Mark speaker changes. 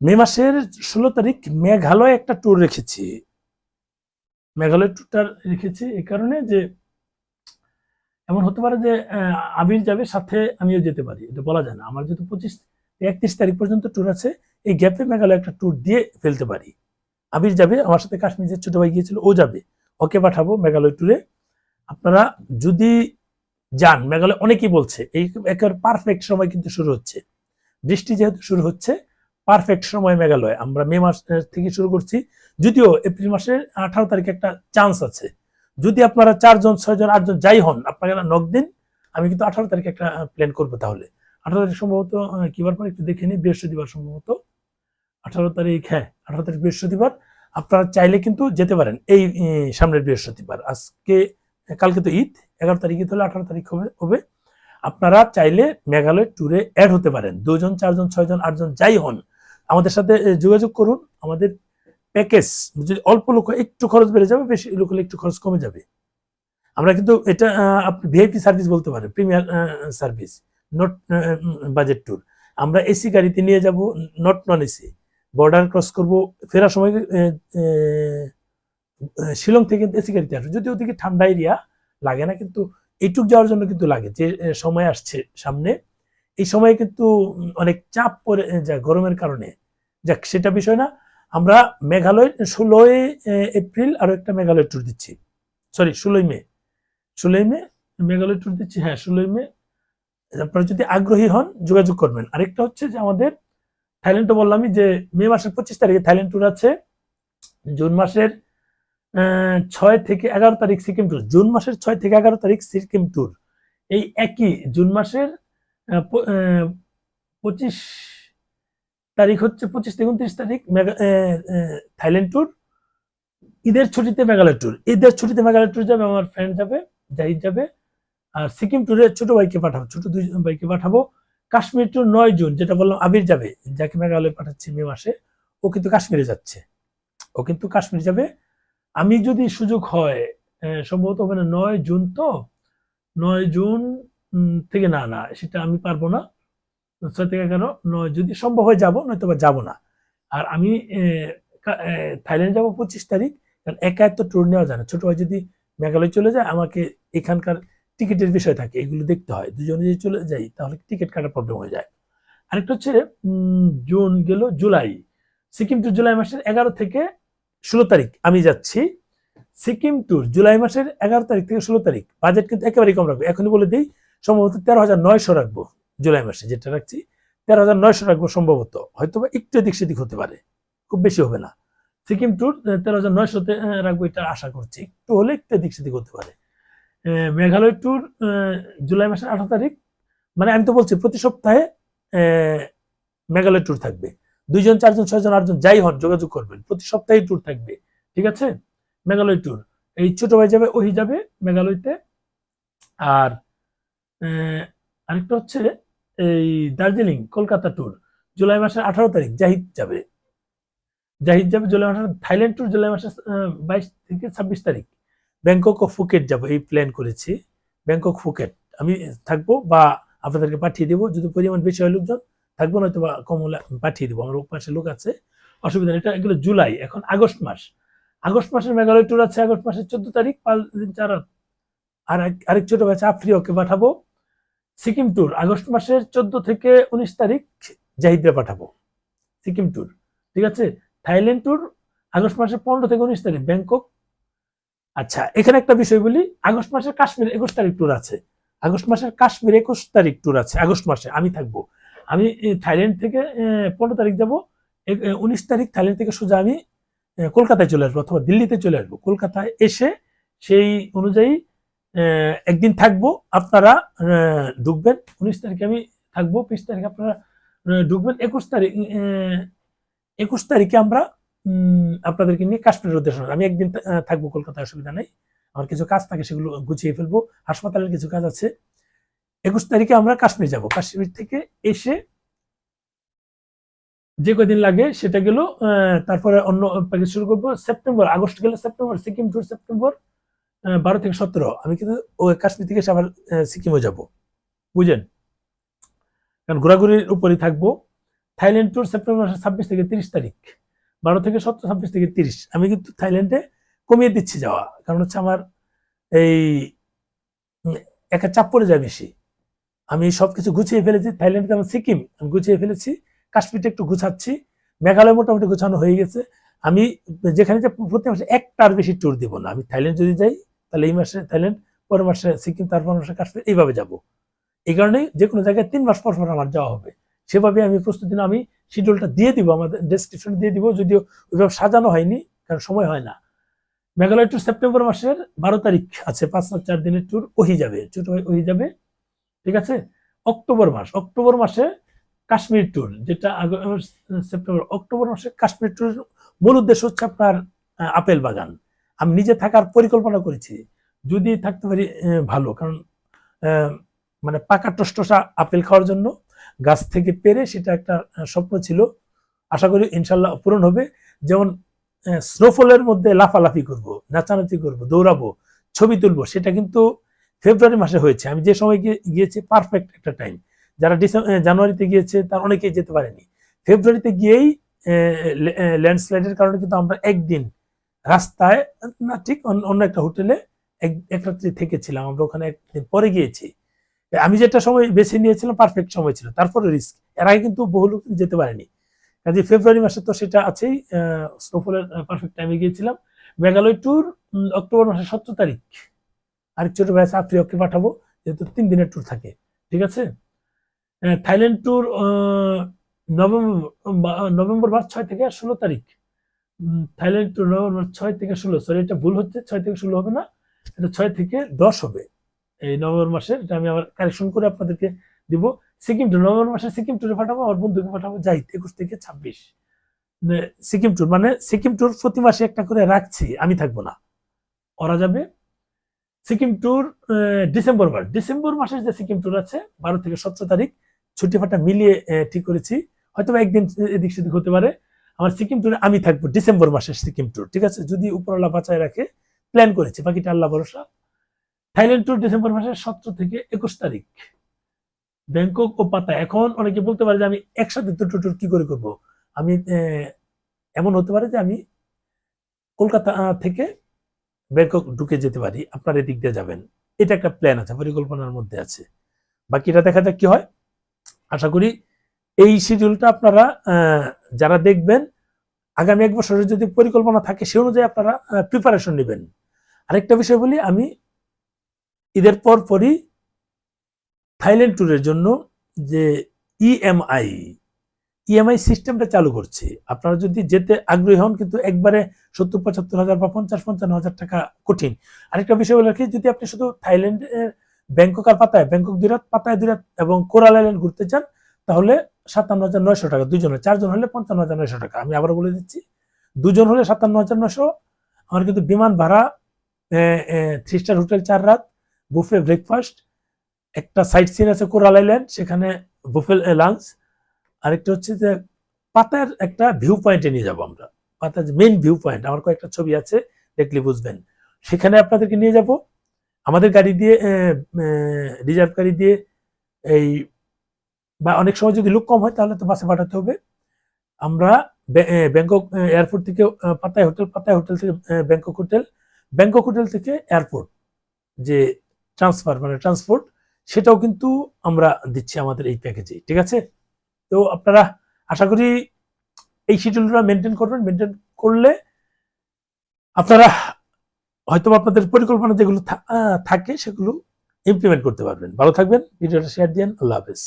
Speaker 1: মে মাসের ষোলো তারিখ মেঘালয় একটা ট্যুর রেখেছি। মেঘালয় ট্যুরটা রেখেছি এই কারণে যে এমন হতে পারে যে আবির যাবে, সাথে আমিও যেতে পারি, এটা বলা যায় না। আমার যেহেতু পঁচিশ, একত্রিশ তারিখ পর্যন্ত ট্যুর আছে, এই গ্যাপে মেঘালয় একটা ট্যুর দিয়ে ফেলতে পারি। আবির যাবে, আমার সাথে কাশ্মীর যে ছোট ভাই গিয়েছিল, ও যাবে। ওকে পাঠাবো মেঘালয় ট্যুরে আপনারা যদি যান, মেঘালয় অনেকেই বলছে, এই একেবারে পারফেক্ট সময় কিন্তু শুরু হচ্ছে। বৃষ্টি যেহেতু শুরু হচ্ছে পারফেক্ট সময় মেঘালয়। আমরা মে মাস থেকে শুরু করছি। যদিও এপ্রিল মাসের আঠারো তারিখে একটা চান্স আছে। যদি আপনারা চারজন, ছয়জন, আটজন যাই হন আপনারা নক দিন, আমি কিন্তু আঠারো তারিখে একটা প্ল্যান করব তাহলে। আঠারো তারিখ সম্ভবত কিবার পর একটু দেখে নিই, বৃহস্পতিবার সম্ভবত। আঠারো তারিখ হ্যাঁ আঠারো তারিখ বৃহস্পতিবার। আপনারা চাইলে কিন্তু যেতে পারেন এই সামনের বৃহস্পতিবার। আজকে, কালকে তো ঈদ, এগারো তারিখ ঈদ হলে আঠারো তারিখ হবে হবে। আপনারা চাইলে মেঘালয় ট্যুরে অ্যাড হতে পারেন। দুজন, চারজন, ছয়জন, আটজন যাই হন আমাদের সাথে যোগাযোগ করুন। আমাদের প্যাকেজ, যদি অল্প লোক একটু খরচ বেড়ে যাবে, বেশি লোক একটু খরচ কমে যাবে। আমরা কিন্তু এটা আপনি ভিআইপি সার্ভিস বলতে পারেন premier service not budget tour আমরা এসি গাড়িতে নিয়ে যাব not non AC border cross করব, ফেরার সময় শিলং থেকে এসি গাড়িতে আসবে। যদি ওদিকে ঠান্ডা এরিয়া লাগে না, কিন্তু এইটুক যাওয়ার জন্য কিন্তু লাগে, যে সময় আসছে সামনে। এই সময় কিন্তু অনেক চাপ পড়ে যায় গরমের কারণে। যাক, সেটা বিষয় না। আমরা মেঘালয়, ষোলোই এপ্রিল আরও একটা মেঘালয় ট্যুর দিচ্ছি। সরি ষোলোই মে। ষোলোই মে মেঘালয় ট্যুর দিচ্ছি হ্যাঁ ষোলোই মে। আপনারা যদি আগ্রহী হন, যোগাযোগ করবেন। আরেকটা হচ্ছে যে আমাদের থাইল্যান্ড বললামই যে মে মাসের পঁচিশ তারিখে থাইল্যান্ড ট্যুর আছে। জুন মাসের ছয় থেকে এগারো তারিখ সিকিম ট্যুর জুন মাসের ছয় থেকে এগারো তারিখ সিকিম ট্যুর এই একই, জুন মাসের পঁচিশ তারিখ হচ্ছে পঁচিশ থেকে উনত্রিশ তারিখ থাইল্যান্ড ট্যুর ঈদের ছুটিতে মেঘালয় ট্যুর ঈদের ছুটিতে মেঘালয় ট্যুর যাবে, আমার ফ্রেন্ড যাবে, জাহিদ যাবে। আর সিকিম ট্যুরে ছোট বাইকে পাঠাবো, ছোট দুই ভাইকে পাঠাবো। কাশ্মীর ট্যুর নয় জুন, যেটা বললাম আবির যাবে, যাকে মেঘালয় পাঠাচ্ছি মে মাসে, ও কিন্তু কাশ্মীরে যাচ্ছে। ও কিন্তু কাশ্মীর যাবে। আমি যদি সুযোগ হয় সম্ভবত হবে না নয় জুন তো, নয় জুন থেকে না না, সেটা আমি পারব না। ছয় থেকে এগারো নয়, যদি সম্ভব হয় যাব, নয়তো বা যাব না। আর আমি থাইল্যান্ড যাব পঁচিশ তারিখ, কারণ একা এত ট্যুর নেওয়া যায় না। ছোট ভাই যদি মেঘালয় চলে যায়, আমাকে এখানকার টিকিটের বিষয় থাকে, এগুলো দেখতে হয়। দুজনে যদি চলে যাই, তাহলে টিকিট কাটার প্রবলেম হয়ে যায়। আরেকটা হচ্ছে জুন গেল জুলাই। সিকিম টু জুলাই মাসের এগারো থেকে ষোলো তারিখ আমি যাচ্ছি। সিকিম ট্যুর জুলাই মাসের এগারো তারিখ থেকে ষোলো তারিখ। বাজেট কিন্তু একেবারেই কম রাখবে। এখনই বলে দিই সম্ভবত তেরো হাজার নয়শো রাখব জুলাই মাসে যেটা রাখছি, তেরো হাজার নয়শো রাখব সম্ভবত। হয়তো বা একটু এদিক সেদিক হতে পারে, খুব বেশি হবে না। সিকিম ট্যুর তেরো হাজার নয়শোতে রাখব এটা আশা করছি। একটু হলে একটু এদিক সেদিক হতে পারে। মেঘালয় ট্যুর জুলাই মাসের আঠারো তারিখ মানে আমি তো বলছি প্রতি সপ্তাহে মেঘালয় ট্যুর থাকবে। দুইজন, চারজন, ছয়জন, আটজন যাই হন, যোগাযোগ করবেন, প্রতি সপ্তাহে ট্যুর থাকবে, ঠিক আছে? মেঘালয় ট্যুর। এই ছোট ভাই যাবে, ওই যাবে মেঘালয়তে। আর আরেকটা হচ্ছে এই দার্জিলিং, কলকাতা ট্যুর জুলাই মাসের আঠারো তারিখ, জাহিদ যাবে। জাহিদ যাবে জুলাই মাসের, থাইল্যান্ড ট্যুর জুলাই মাসের বাইশ থেকে ছাব্বিশ তারিখ। ব্যাংকক ও ফুকেট যাব, এই প্ল্যান করেছি। ব্যাংকক, ফুকেট, আমি থাকব বা আপনাদেরকে পাঠিয়ে দেবো, যদি পরিমাণ বেশি হয় লোকজন, থাকব, নয়তো বা কম হলে পাঠিয়ে দেবো। আমার পাশে লোক আছে, অসুবিধা নেই, এটা এগুলো জুলাই, এখন আগস্ট মাস। আগস্ট মাসের মেঘালয় ট্যুর আছে, আগস্ট মাসের চোদ্দ তারিখ, পাঁচ দিন চার আর আরেক ছোট বাচ্চা আফ্রিওকে পাঠাবো। সিকিম ট্যুর আগস্ট মাসের চোদ্দ থেকে উনিশ তারিখ জাহিদরা পাঠাবো। সিকিম ট্যুর ঠিক আছে? থাইল্যান্ড ট্যুর আগস্ট মাসের পনেরো থেকে উনিশ তারিখ, ব্যাংকক। আচ্ছা এখানে একটা বিষয় বলি, আগস্ট মাসের কাশ্মীর একুশ তারিখ ট্যুর আছে। আগস্ট মাসের কাশ্মীর একুশ তারিখ ট্যুর আছে, আগস্ট মাসে আমি থাকব। আমি থাইল্যান্ড থেকে পনেরো তারিখ যাব। উনিশ তারিখ থাইল্যান্ড থেকে সোজা আমি কলকাতায় চলে আসব অথবা দিল্লিতে চলে আসব। কলকাতায় এসে সেই অনুযায়ী একদিন থাকব, আপনারা ঢুকবেন। উনিশ তারিখে আমি থাকব, বিশ তারিখে আপনারা ঢুকবেন। একুশ তারিখ একুশ তারিখে আমরা আপনাদেরকে নিয়ে কাশ্মীরের উদ্দেশ্য আমি একদিন থাকব কলকাতায়, অসুবিধা নেই। আমার কিছু কাজ থাকে, সেগুলো গুছিয়ে ফেলব। হাসপাতালের কিছু কাজ আছে। একুশ তারিখে আমরা কাশ্মীর যাব। কাশ্মীর থেকে এসে যে কদিন লাগে সেটা গেল তারপরে অন্য প্যাকেজ শুরু করব। সেপ্টেম্বর, আগস্ট গেলে সেপ্টেম্বর, সিকিম টু সেপ্টেম্বর। বারো থেকে সতেরো। আমি কিন্তু ওই কাশ্মীর থেকে আবার আহ, সিকিমও যাব। বুঝেন কারণ ঘোরাঘুরির উপরই থাকব। থাইল্যান্ড ট্যুর সেপ্টেম্বর মাসের ছাব্বিশ থেকে তিরিশ তারিখ। বারো থেকে সতেরো ছাব্বিশ থেকে তিরিশ। আমি কিন্তু থাইল্যান্ডে কমিয়ে দিচ্ছি যাওয়া। কারণ হচ্ছে আমার এই উম, একা চাপ পড়ে যায় বেশি। আমি সব কিছু গুছিয়ে ফেলেছি। থাইল্যান্ডে যেমন সিকিম। আমি গুছিয়ে ফেলেছি। কাশ্মীরটা একটু গুছাচ্ছি। মেঘালয় মোটামুটি গুছানো হয়ে গেছে। আমি যেখানে যে প্রতি মাসে একটার বেশি ট্যুর দিব না। আমি থাইল্যান্ড যদি যাই তাহলে এই মাসে থাইল্যান্ড পরের মাসে সিকিম, তারপর মাসে কাশ্মীর, এইভাবে যাব। এই কারণে যে কোনো জায়গায় তিন মাস পর পর আমার যাওয়া হবে। সেভাবে আমি প্রস্তুতি না আমি শিডিউলটা দিয়ে দিব, আমাদের ডেসক্রিপশনে দিয়ে দিব, যদিও ওইভাবে সাজানো হয়নি, কারণ সময় হয় না। মেঘালয় ট্যুর সেপ্টেম্বর মাসের বারো তারিখ আছে, পাঁচ রাত চার দিনের ট্যুর ওহি যাবে ছোট ওহি যাবে। ঠিক আছে? অক্টোবর মাস, অক্টোবর মাসে কাশ্মীর ট্যুর যেটা সেপ্টেম্বর, অক্টোবর মাসে কাশ্মীর ট্যুর মূল উদ্দেশ্য হচ্ছে আপনার আপেল বাগান। আমি নিজে থাকার পরিকল্পনা করেছি। যদি থাকতে পারি ভালো। কারণ মানে পাকা টসটসা আপেল খাওয়ার জন্য গাছ থেকে পেরে সেটা একটা স্বপ্ন ছিল। আশা করি ইনশাল্লাহ পূরণ হবে। যেমন স্নোফলের মধ্যে লাফালাফি করব, নাচানাচি করব, দৌড়াবো, ছবি তুলবো, সেটা কিন্তু ফেব্রুয়ারি মাসে হয়েছে। আমি যে সময় গিয়ে- গিয়েছি পারফেক্ট একটা টাইম যারা জানুয়ারিতে গিয়েছে, তার অনেকেই যেতে পারেনি। ফেব্রুয়ারিতে গিয়েই ল্যান্ডস্লাইডের কারণে কিন্তু আমরা একদিন রাস্তায়, না, ঠিক অন্য একটা হোটেলে এক এক রাত্রি থেকেছিলাম। আমরা ওখানে একদিন পরে গিয়েছি। আমি যেটা সময় বেছে নিয়েছিলাম পারফেক্ট সময় ছিল। তারপরে রিস্ক এর আগে কিন্তু বহু লোক যেতে পারেনি। কাজে ফেব্রুয়ারি মাসে তো সেটা আছেই স্নোফলের পারফেক্ট টাইমে গিয়েছিলাম। মেঘালয় ট্যুর অক্টোবর মাসের সতেরো তারিখ। আরেক ছোট ভাই আফ্রিয়কে পাঠাবো, যেহেতু তিন দিনের ট্যুর থাকে। ঠিক আছে? থাইল্যান্ড ট্যুর নভেম্বর নভেম্বর মাস ছয় থেকে ষোলো তারিখ। থাইল্যান্ড ট্যুর নভেম্বর ছয় থেকে ষোলো সরি এটা ভুল হচ্ছে, ছয় থেকে ষোলো হবে না, এটা ছয় থেকে দশ হবে। এই নভেম্বর মাসে এটা আমি আবার কারেকশন করে আপনাদেরকে দিব। সিকিম ট্যুর নভেম্বর মাসে সিকিম ট্যুরে পাঠাবো, আমার বন্ধুকে পাঠাবো, যাই, একুশ থেকে ছাব্বিশ। মানে সিকিম ট্যুর মানে সিকিম ট্যুর প্রতি মাসে একটা করে রাখছি, আমি থাকব না। ওরা যাবে। সিকিম ট্যুর ডিসেম্বর মাস ডিসেম্বর মাসের যে সিকিম ট্যুর আছে, বারো থেকে সতেরো তারিখ, ছুটি ফাটা মিলিয়ে ঠিক করেছি। হয়তো একদিন এদিক সেদিক হতে পারে। আমার সিকিম ট্যুরে আমি থাকব ডিসেম্বর মাসের সিকিম ট্যুর ঠিক আছে? যদি উপরওয়ালা বাঁচায় রাখে প্ল্যান করেছি, বাকিটা আল্লাহ ভরসা। থাইল্যান্ড ট্যুর ডিসেম্বর মাসের সতেরো থেকে একুশ তারিখ। ব্যাংকক ও পাতা, এখন অনেকে বলতে পারে যে আমি একসাথে দুটো ট্যুর কি করে করব? আমি এমন হতে পারে যে আমি কলকাতা থেকে ব্যাংকক ঢুকে যেতে পারি, আপনার এদিক দিয়ে যাবেন। এটা একটা প্ল্যান আছে, পরিকল্পনার মধ্যে আছে। বাকিটা দেখা যাক কি হয়। আশা করি এই শিডিউলটা আপনারা যারা দেখবেন, আগামী এক বছরের যদি পরিকল্পনা থাকে, সে অনুযায়ী আপনারা প্রিপারেশন নেবেন। আরেকটা বিষয় বলি, আমি ঈদের পর পরই থাইল্যান্ড ট্যুরের জন্য যে ইএমআই ইএমআই সিস্টেমটা চালু করছি। আপনারা যদি যেতে আগ্রহী হন, কিন্তু একবারে সত্তর পঁচাত্তর হাজার বা পঞ্চাশ পঞ্চান্ন হাজার টাকা কঠিন। আরেকটা বিষয় বলে রাখি, যদি আপনি শুধু থাইল্যান্ড ব্যাংকক আর পাতায়, ব্যাংকক দুই রাত পাতায় দুই রাত এবং কোরাল আইল্যান্ড ঘুরতে চান তাহলে সাতান্ন হাজার নয়শো টাকা দুজনে চারজন হলে পঞ্চান্ন হাজার নয়শো টাকা। আমি আবার বলে দিচ্ছি, দুজন হলে সাতান্ন হাজার নয়শো, আমার কিন্তু বিমান ভাড়া থ্রি স্টার হোটেল চার রাত বুফে ব্রেকফাস্ট একটা সাইট সিন আছে কোরাল আইল্যান্ড সেখানে বুফে লাঞ্চ আরেকটা হচ্ছে যে পাতার একটা ভিউ পয়েন্টে নিয়ে যাব আমরা। পাতার মেইন ভিউ পয়েন্ট আমার কয়েকটা ছবি আছে, দেখলে বুঝবেন। সেখানে আপনাদেরকে নিয়ে যাব। আমাদের গাড়ি দিয়ে রিজার্ভ গাড়ি দিয়ে এই বা অনেক সময় যদি লোক কম হয়, তাহলে তো বাসে পাঠাতে হবে। আমরা ব্যাংকক এয়ারপোর্ট থেকে পাতায় হোটেল পাতায় হোটেল থেকে ব্যাংকক হোটেল ব্যাংকক হোটেল থেকে এয়ারপোর্ট যে ট্রান্সফার মানে ট্রান্সপোর্ট সেটাও কিন্তু আমরা দিচ্ছি আমাদের এই প্যাকেজে ঠিক আছে? তো আপনারা আশা করি এই শিডিউলটা মেনটেন করবেন মেনটেন করলে আপনারা হয়তো আপনাদের পরিকল্পনা যেগুলো থাকে, সেগুলো ইমপ্লিমেন্ট করতে পারবেন। ভালো থাকবেন, ভিডিওটা শেয়ার দিন, আল্লাহ হাফেজ।